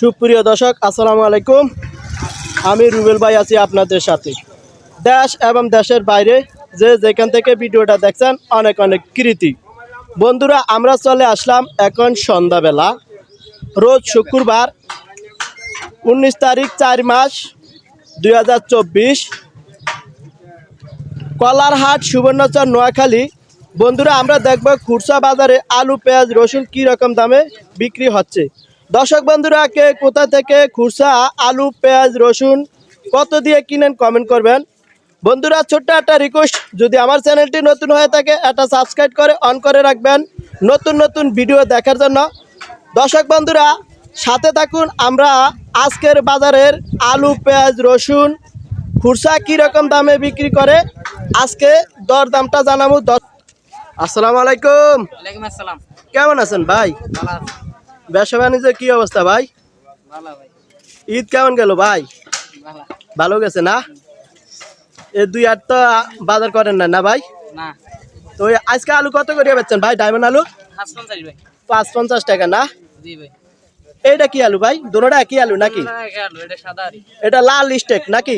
সুপ্রিয় দর্শক, আসসালামু আলাইকুম। আমি রুবেল ভাই আছি আপনাদের সাথে। দেশ এবং দেশের বাইরে যে যেখান থেকে ভিডিওটা দেখছেন, অনেক অনেক কৃতি। বন্ধুরা, আমরা চলে আসলাম এখন সন্ধ্যাবেলা। রোজ শুক্রবার, উনিশ তারিখ, চার মাস, দুই হাজার চব্বিশ। কলারহাট, সুবর্ণচর, নোয়াখালী। বন্ধুরা, আমরা দেখব খুরসা বাজারে আলু, পেঁয়াজ, রসুন কি রকম দামে বিক্রি হচ্ছে। দর্শক বন্ধুরা কে কোথা থেকে খুরসা আলু পেঁয়াজ রসুন কত দিয়ে কিনেন কমেন্ট করবেন। বন্ধুরা ছোট্ট একটা রিকোয়েস্ট যদি আমার চ্যানেলটি নতুন হয়ে থাকে একটা সাবস্ক্রাইব করে অন করে রাখবেন নতুন নতুন ভিডিও দেখার জন্য। দর্শক বন্ধুরা সাথে থাকুন আমরা আজকের বাজারের আলু পেঁয়াজ রসুন খুরসা কি রকম দামে বিক্রি করে আজকে দর দামটা জানাব। দর আসসালামু আলাইকুম। আসসালাম। কেমন আছেন ভাই? ব্যবসা বাণিজ্যের কি অবস্থা ভাই? ঈদ কেমন গেল ভাই? ভালো। গেছে না? এ দুই আট তো বাজার করেন না না ভাই? তো আজকে আলু কত করে বেচছেন ভাই? ডায়মন্ড আলু? পাঁচ পঞ্চাশ টাকা না? এইটা কি আলু ভাই? দুটোটা কি আলু নাকি? এটা এটা লাল স্টেক নাকি?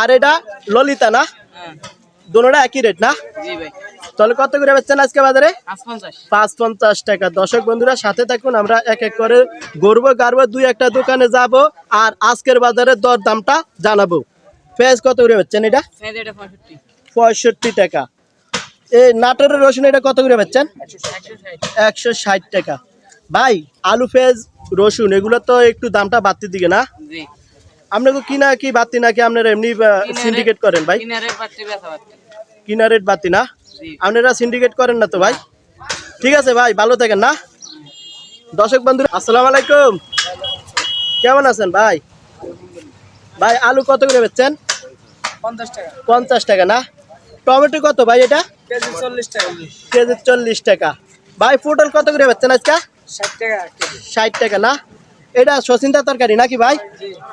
আর এটা ললিতা না? হ্যাঁ। দুটোটা একই রেট না? তাহলে কত করে বেচছেন আজকে বাজারে? পাঁচ পঞ্চাশ। টাকা। দর্শক বন্ধুরা সাথে থাকুন আমরা এক এক করে গড়বো গাড়বো দুই একটা দোকানে যাব আর আজকের বাজারে দর দামটা জানাব। পেঁয়াজ কত করে বেচছেন এটা? পঁয়ষট্টি। টাকা। এই নাটোরের রসুন এটা কত করে বেচছেন? একশো ষাট। টাকা। ভাই আলু পেঁয়াজ রসুন এগুলো তো একটু দামটা বাড়তির দিকে না? আপনাকে কিনা কি বাড়তি নাকি আপনারা এমনি সিন্ডিকেট করেন ভাই? কিনা রেট বাড়তি না? আপনারা সিন্ডিকেট করেন না তো ভাই? ঠিক আছে ভাই ভালো থাকেন না? দর্শক বন্ধু আসসালামু আলাইকুম। কেমন আছেন ভাই? ভাই আলু কত করে বেচছেন? পঞ্চাশ টাকা। না? টমেটো কত ভাই এটা? কেজি চল্লিশ টাকা। কেজি চল্লিশ টাকা। ভাই পটল কত করে বেচছেন আজকে? ষাট টাকা না? এটা সচিন্তা তরকারি নাকি ভাই?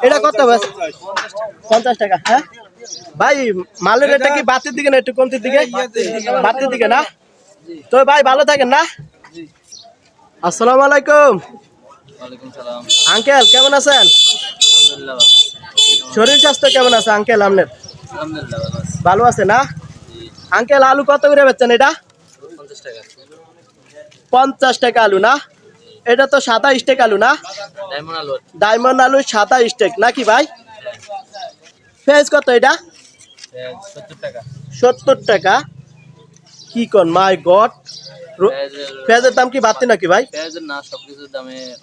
এটা কত পঞ্চাশ টাকা হ্যাঁ? ভাই মালের রেটটা কি বাতির দিকে না একটু কমতির দিকে? বাতির দিকে না? তো ভাই ভালো থাকেন না? আসসালামু আলাইকুম। আঙ্কেল কেমন আছেন? শরীর স্বাস্থ্য কেমন আছে আঙ্কেল আপনার? ভালো আছে। না? আঙ্কেল আলু কত করে বেচছেন এটা? পঞ্চাশ টাকা। আলু না? এটা তো সাদা স্টেক আলু না? ডায়মন্ড আলু। ডায়মন্ড আলু সাদা স্টেক নাকি ভাই? ফেজ কত এটা? সত্তর টাকা। কি কন মাই গড। পেঁয়াজের দাম কি বাড়তি নাকি ভাই? না সব দামে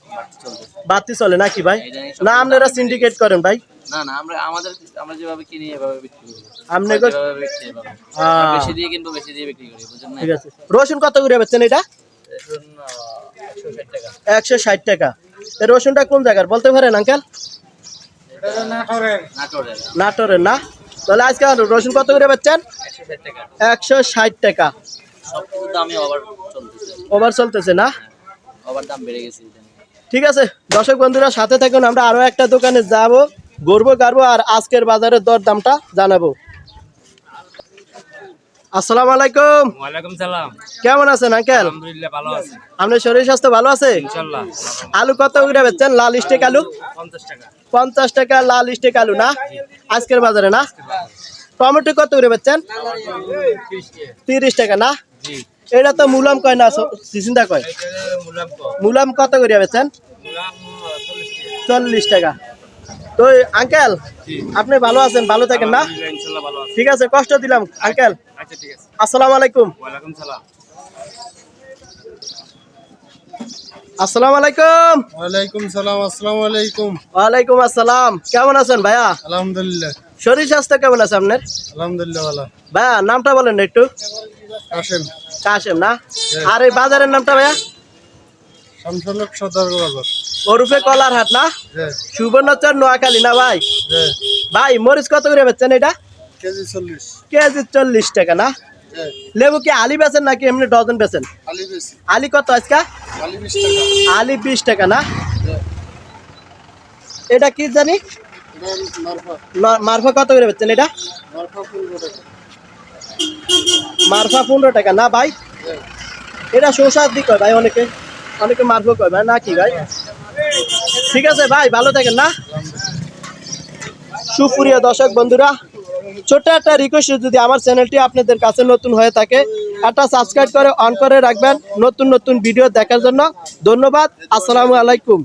বাড়তি চলে নাকি ভাই? না আপনারা সিন্ডিকেট করেন ভাই। না না আমরা আমাদের আমরা যেভাবে কিনি এভাবে বিক্রি করি। আপনি আমরা কো- যেভাবে বিক্রি এভাবে। আহ, বেশি দিয়ে কিনবো বেশি দিয়ে বিক্রি করি বুঝলেন ঠিক আছে। রসুন কত করে বেচছেন এটা? একশো ষাট টাকা। একশো ষাট টাকা। এই রসুনটা কোন জায়গার? বলতে পারেন আঙ্কেল? নাটোরের না? তাহলে আজকে রসুন কত করে পাচ্ছেন একশো ষাট টাকা। ওভার চলতেছে না। ঠিক আছে, দর্শক বন্ধুরা, সাথে থাকুন, আমরা আরও একটা দোকানে যাব, ঘুরবো, গাড়বো, আর আজকের বাজারের দর দামটা জানাব। আসসালামু আলাইকুম। ওয়ালাইকুম সালাম। কেমন আছেন আঙ্কেল? আলহামদুলিল্লাহ ভালো আছি। আপনার শরীর স্বাস্থ্য ভালো আছে? ইনশাল্লাহ আলু কত করে বেচছেন? লাল স্টেক আলু? পঞ্চাশ টাকা। পঞ্চাশ টাকা লাল স্টেক আলু না? আজকের বাজারে না? টমেটো কত করে বেচছেন? তিরিশ টাকা না? জি। এটা তো মুলাম কয় না চিন্তা কয়? মুলাম কত করে বেচেন চল্লিশ টাকা। তো আঙ্কেল আপনি ভালো আছেন? ভালো থাকেন না? ইনশাল্লাহ ভালো আছি। ঠিক আছে কষ্ট দিলাম আঙ্কেল আচ্ছা ঠিক আছে। আসসালামু আলাইকুম। ওয়ালাইকুম আসসালামু আলাইকুম। ওয়ালাইকুম সালাম আসসালামু আলাইকুম। ওয়ালাইকুম আসসালাম। কেমন আছেন ভাইয়া? আলহামদুলিল্লাহ। শরীর স্বাস্থ্য কেমন আছে আপনার? আলহামদুলিল্লাহ ভালো। ভাইয়া নামটা বলেন না একটু। কাশেম। না? আর এই বাজারের নামটা ভাইয়া? শামসুলক সতর্ক বাজার। ওরুফে কলার হাট না? সুবর্ণচর নোয়াখালী না ভাই? ভাই মরিচ কত করে বেচছেন এটা? কেজি চল্লিশ। টাকা না? লেবু কি আলি বেচেন নাকি এমনি ডজন বেচেন? আলি কত আজকা? আলি বিশ টাকা। না? এটা কি জানি? মারফা। কত করে বেচছেন এটা? মারফা পনেরো টাকা। না ভাই? এটা শসার দিক হয় ভাই অনেকে। অনেকে মারফা কয় ভাই না কি ভাই? ঠিক আছে ভাই, ভালো থাকেন না? সুপ্রিয় দর্শক বন্ধুরা ছোট একটা রিকোয়েস্ট যদি আমার চ্যানেলটি আপনাদের কাছে নতুন হয়ে থাকে, একটা সাবস্ক্রাইব করে অন করে রাখবেন নতুন নতুন ভিডিও দেখার জন্য। ধন্যবাদ, আসসালামু আলাইকুম।